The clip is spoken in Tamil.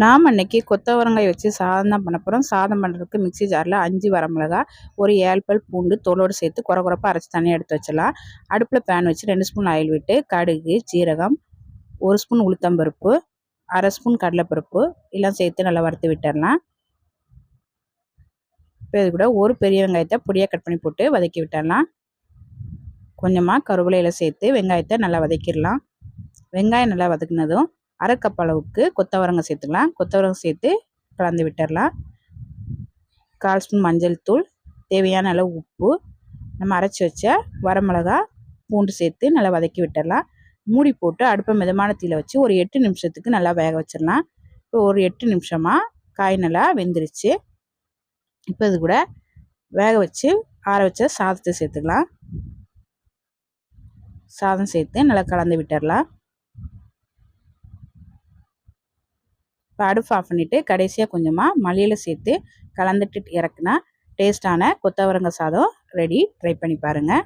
நாம் அன்றைக்கி கொத்தவரங்காய் வச்சு சாதம் தான் பண்ண போகிறோம் சாதம் பண்ணுறதுக்கு மிக்சி ஜாரில் அஞ்சு வரமிளகா ஒரு ஏழ்பல் பூண்டு தோலோடு சேர்த்து குறை குறைப்பாக அரைச்சி தனியாக எடுத்து வச்சிடலாம். அடுப்பில் பேன் வச்சு ரெண்டு ஸ்பூன் ஆயில் விட்டு கடுகு ஜீரகம் ஒரு ஸ்பூன் உளுத்தம்பருப்பு அரை ஸ்பூன் கடலைப்பருப்பு எல்லாம் சேர்த்து நல்லா வறுத்து விட்டுடலாம். இப்போ இது கூட ஒரு பெரிய வெங்காயத்தை பொடியாக கட் பண்ணி போட்டு வதக்கி விட்டுடலாம். கொஞ்சமாக கருவேலையில் சேர்த்து வெங்காயத்தை நல்லா வதக்கிடலாம். வெங்காயம் நல்லா வதக்கினதும் அரை கப் அளவுக்கு கொத்தவரங்கம் சேர்த்துக்கலாம். கொத்தவரங்காய் சேர்த்து கலந்து விட்டுடலாம் கால் ஸ்பூன் மஞ்சள் தூள் தேவையான அளவு உப்பு. நம்ம அரைச்சி வச்ச வரமிளகா பூண்டு சேர்த்து நல்லா வதக்கி விட்டுடலாம் மூடி போட்டு அடுப்பை மிதமான தீயில் வச்சு ஒரு எட்டு நிமிஷத்துக்கு நல்லா வேக வச்சிடலாம் இப்போ ஒரு எட்டு நிமிஷமாக காய் நல்லா வெந்துருச்சு. இப்போ இது கூட வேக வச்சு ஆற வச்ச சாதத்தை சேர்த்துக்கலாம். சாதம் சேர்த்து நல்லா கலந்து விட்டுடலாம் இப்போ அடுப்பு ஆஃப் பண்ணிவிட்டு கடைசியாக கொஞ்சமாக மல்லியில் சேர்த்து கலந்துட்டு இறக்குனா டேஸ்ட்டான கொத்தவரங்க சாதம் ரெடி ட்ரை பண்ணி பாருங்கள்